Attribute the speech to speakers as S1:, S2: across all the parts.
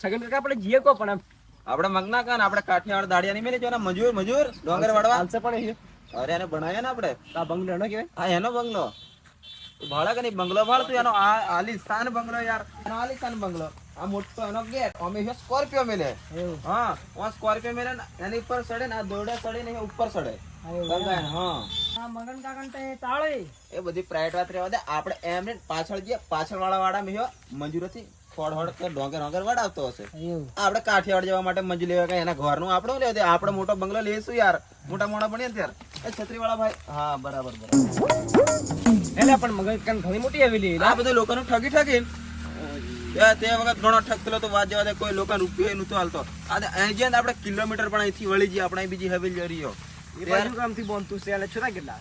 S1: છગન કાકા આપણે જીએ કો પણ
S2: આપણે મગના કાન આપણે કાઠિયાવાડ દાડિયા નહીં મેલી જો મજૂર મજૂર ડોંગર વાળવા.
S1: હાલશે પણ
S2: અરે એને બનાવ્યા ને આપણે.
S1: આ બંગલો એનો કેવાય
S2: હા એનો બંગલો. ભાડા કે નહીં? બંગલો ભાડ તું એનો આ આલિશાન બંગલો યાર. એનો આલિશાન બંગલો. આ મોટો એનો ગેટ અમે છે સ્કોર્પિયો મેલે. હા આ સ્કોર્પિયો મેલે એની ઉપર ચડે ને આ દોડે ચડે ને ઉપર
S1: તાળે.
S2: એ બધી પ્રાઇવેટ વાત રહેવા દે. આપણે એમને પાછળ જે પાછળ વાળા વાળા મેં મજૂરોથી ખોડ હોડ કે ડોંગર ડોંગર વડાવતો હશે. આપણે કાઠિયાવાડ જવા માટે મજૂર લેવા કઈ એના ઘરનું આપણો લેવા આપણે મોટો બંગલો લેશું યાર. મોટા મોટા બનીએ ત્યારે. એ છત્રી વાળા ભાઈ. હા બરાબર બરાબર.
S1: એટલે પણ મગજ કાકા ઘણી મોટી આવેલી
S2: આ બધું લોકોનું ઠગી ઠગી. તે તે વખત ઘણો ઠગતેલો તો વાત જવા દે કોઈ લોકો રૂપિયો નહોતો હાલતો. આ અહીં જ્યાં આપણે કિલોમીટર પણ અહીંથી વળી જઈએ આપણે બીજી હવેલી રહ્યો
S1: એ બાજુ કામથી બોનતું છે અને છોટા કેટલા?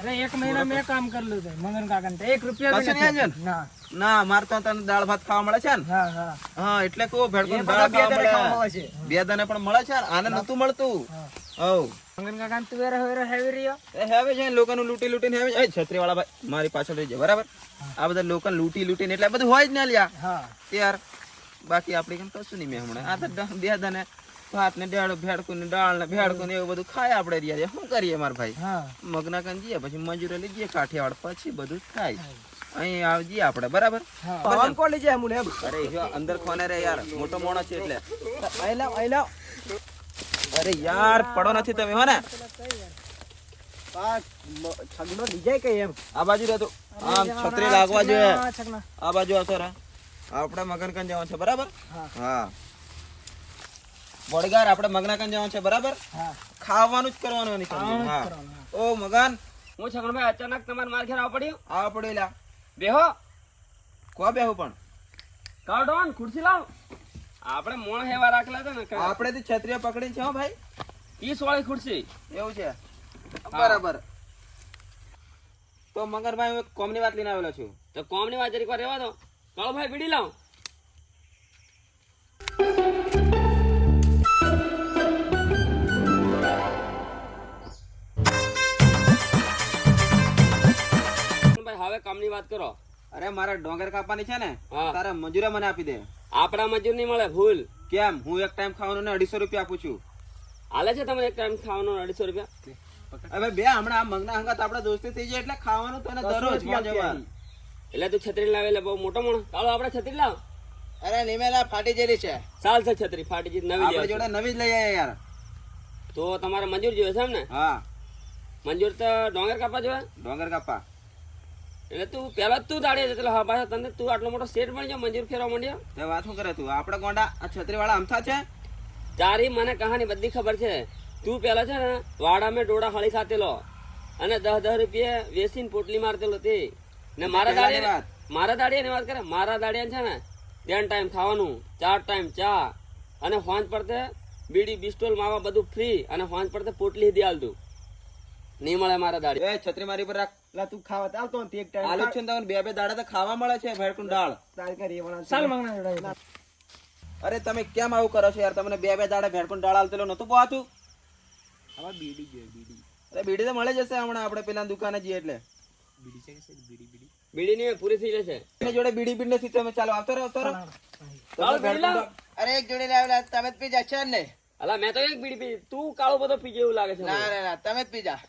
S1: અરે એક મહિના મેં કામ કરેલું છે મગન કાકા ને એક રૂપિયા
S2: કશું નથી.
S1: ના?
S2: ના. માર તો તને દાળ ભાત ખાવા મળે છે ને?
S1: હા હા.
S2: હા એટલે કહું
S1: ભેળકો
S2: દાળ
S1: બે
S2: ખાવા મળે.
S1: છે.
S2: બે દાને પણ મળે છે આને નતું મળતું. હવ.
S1: મંગન કાકા તું વેરા વેરે હેવી રહ્યો?
S2: એ હેવે છે ને લોકોનું લૂટી લૂટીને હેવે એ છત્રી વાળા ભાઈ મારી પાછળ રહી જાય બરાબર? આ બધા લોકો લૂટી લૂટીને એટલે બધું હોય જ ને લ્યા
S1: હા.
S2: ત્યાર. બાકી આપડે કેમ કશું નહીં મેં હમણાં. આ તો બે દાને ભાત ને દાળ ભેડકું ને દાળ ને ભેડકું ને એવું બધું ખાય આપણે રહ્યા શું કરીએ મારા ભાઈ? મગના કન જઈએ પછી મજૂરે લઈ જઈએ કાઠિયાવાડ પછી બધું થાય અહીં આવજી આપણે બરાબર?
S1: પવન કોણ લઈ જાય મુને એમ?
S2: અરે અંદર કોને રે યાર? મોટો મોણો છે એટલે.
S1: આઈ લાવ આઈ લાવ.
S2: અરે યાર પડો નથી તમે હો ને.
S1: છગનો લઈ જાય કે એમ?
S2: આ બાજુ રહેતો. આમ છત્રી લાગવા જોઈએ. આ બાજુ આવતો રે આપણે મગન કન જવાનું છે બરાબર?
S1: હા.
S2: હા બોડીગાર આપણે મગનાકન જવાનું છે બરાબર?
S1: હા.
S2: ખાવાનું જ કરવાનું. હા. ઓ મગન.
S1: હું છગનભાઈ અચાનક તમારે માર ઘેર આવ પડ્યું?
S2: આવા પડ્યો
S1: બેહો.
S2: કો બેહો પણ?
S1: કાઢોન ખુરશી લાવ. આપણે મોણ હેવા રાખલા છે ને
S2: આપણે તો છત્રીઓ પકડી છે હો ભાઈ.
S1: ઈ સોળી ખુરશી.
S2: એવું છે. બરાબર. તો મગનભાઈ હું એક કોમની વાત લઈને આવેલો છું.
S1: તો કોમની વાત જરીક વાર રહેવા દો. કાળો ભાઈ બીડી લાવ. વાત કરો.
S2: અરે મારે ડોંગર કાપવાની છે ને તારા મજૂરે મને આપી દે.
S1: આપણા મજૂર નહીં મળે ભૂલ.
S2: કેમ? હું એક ટાઈમ ખાવાનું ને અઢીસો રૂપિયા આપું છું.
S1: હાલે છે તમે એક ટાઈમ ખાવાનો અઢીસો રૂપિયા?
S2: હવે બે હમણાં આ મંગના હંગાત આપણે દોસ્તી થઈ જાય એટલે ખાવાનું તો એને દરરોજ
S1: એટલે તું છત્રી લાવે એટલે બહુ મોટો મોણો? ચાલો આપણે છત્રી લાવ.
S2: અરે નિમેલા ફાટી જેલી છે.
S1: ચાલ છે છત્રી ફાટી જેલી નવી
S2: આપણે જોડે નવી જ લઈ આવ્યા યાર.
S1: તો તમારે મંજૂર જોઈએ છે એમ ને?
S2: હા.
S1: મંજૂર તો ડોંગર કાપા જોવે
S2: ડોંગર કાપા
S1: એટલે તું પહેલા તું દાડે એટલે હા પાછા તને તું આટલો મોટો સેટ બની જા મંજૂર ફેરવા માંડ્યા?
S2: તે વાત શું કરે તું? આપણે ગોંડા આ છત્રી વાળા અમથા છે?
S1: તારી મને કહાની બધી ખબર છે. તું પેલા છે ને વાડા મેં ડોડા હળી ખાતેલો અને દસ દસ રૂપિયા વેસીને પોટલી મારતેલો તે ને મારા
S2: દાડે
S1: મારા દાડે દાડિયાની વાત કરે. મારા દાડિયા છે ને ત્રણ ટાઈમ ખાવાનું ચાર ટાઈમ ચા. અને હોંજ પડતે બીડી બિસ્ટોલ માવા બધું ફ્રી. અને હોંજ પડતે પોટલી દી આલતું. નહીં મળે મારા દાડી
S2: એ છત્રી મારી પર રાખ.
S1: લા તું ખાવા તાલ તો એક
S2: આલુ જ છે ને બે બે દાડા તો ખાવા મળે છે ભેડકું દાળ.
S1: ચાલ મંગના
S2: અરે તમે કેમ આવું કરો છો યાર? તમને બે બે દાડા ભેડકું દાળ આલતેલો નતું પોહાતું
S1: હવે બીડી જોઈએ બીડી.
S2: અરે બીડી તો મળે જશે હમણાં આપણે પેલા દુકાને જઈએ એટલે.
S1: બીડી છે કે બીડી બીડી. બીડી ની પૂરી થઈ જશે.
S2: એની જોડે બીડી બીડી નથી તમે ચાલો આવતો રહો આવતો રહો. અરે એક જોડે લાવેલા તમે જ પી જા છે ને.
S1: અલા મેં તો એક બીડી પી તું કાળો બધો પીજે એવું લાગે છે ના
S2: ના ના તમે જ પી જા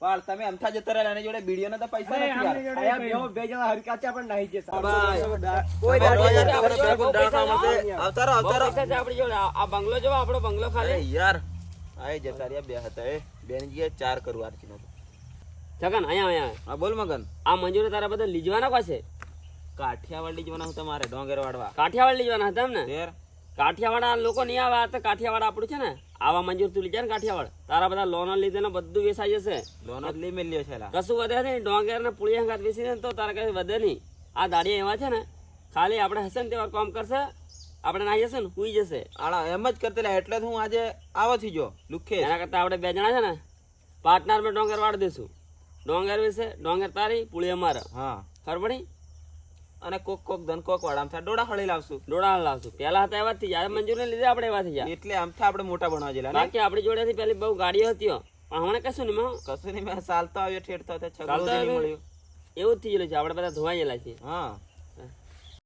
S2: પણ તમે અમથા જતા રહ્યા એની જોડે બીડીઓના તો પૈસા નથી યાર. કોઈ દાડે યાર તમારે ભેગું દાળ ખાવા મળશે. આવતા રહો
S1: બહુ
S2: આવતા રહો
S1: પૈસા છે આપણી જોડે. આ બંગલો જો આપણો બંગલો ખાલી.
S2: યાર. આય જતા રહ્યા બે હતા એ. બેની જગ્યાએ ચાર કરું આરતી નો
S1: જગન અહીંયા અહીંયા.
S2: હા બોલ મગન.
S1: આ મંજૂરી તારા બધા લીજવાના પાસે?
S2: કાઠિયાવાડ લીજવાના હું તમારે ડોંગર વાડવા
S1: કાઠિયાવાડ લીજવાના હતા એમ ને
S2: ફેર
S1: કાઠિયાવાડ લોકો નહીં આવે આ તો કાઠિયાવાડ આપણું છે ને. આવા મંજૂર તું લીધા ને કાઠિયાવાડ. તારા બધા લોન લીધે ને બધું વેસાઈ જશે.
S2: લોન જ લઈ મેલ્યો છે
S1: કશું વધે નહીં. ડોંગર ને પુળી હંગાત વેચીને તો તારા કઈ વધે નહીં. આ દાડિયા એવા છે ને ખાલી આપણે હશે ને તેવા કામ કરશે આપણે નાઈ જશે ને સુઈ જશે.
S2: આડા એમ જ કરતે એટલે હું આજે આવો થી જો લુખે
S1: એના કરતા આપણે બે જણા છે ને પાર્ટનર મેં ડોંગર વાળી દઈશું. ડોંગર વિશે ડોંગર તારી પુળી અમારે
S2: હા.
S1: ખબર પડી?
S2: અને કોક કોક ધન કોક વાળા આમથા ડોડા હળી લાવશું.
S1: ડોડા લાવશું. પેલા હતા એવા થઈ જાય મંજૂર ને લીધે આપણે એવા થઈ જાય
S2: એટલે આમ આપણે મોટા બનવા જેલા
S1: બાકી આપણી જોડેથી પેલી બહુ ગાડીઓ હતી પણ હમણાં કશું નહીં
S2: કશું નહીં ચાલતો આવ્યો ઠેઠતો હતો
S1: એવું જ થઈ ગયેલું છે. આપણે બધા ધોવાઈ ગયેલા છીએ.
S2: હા.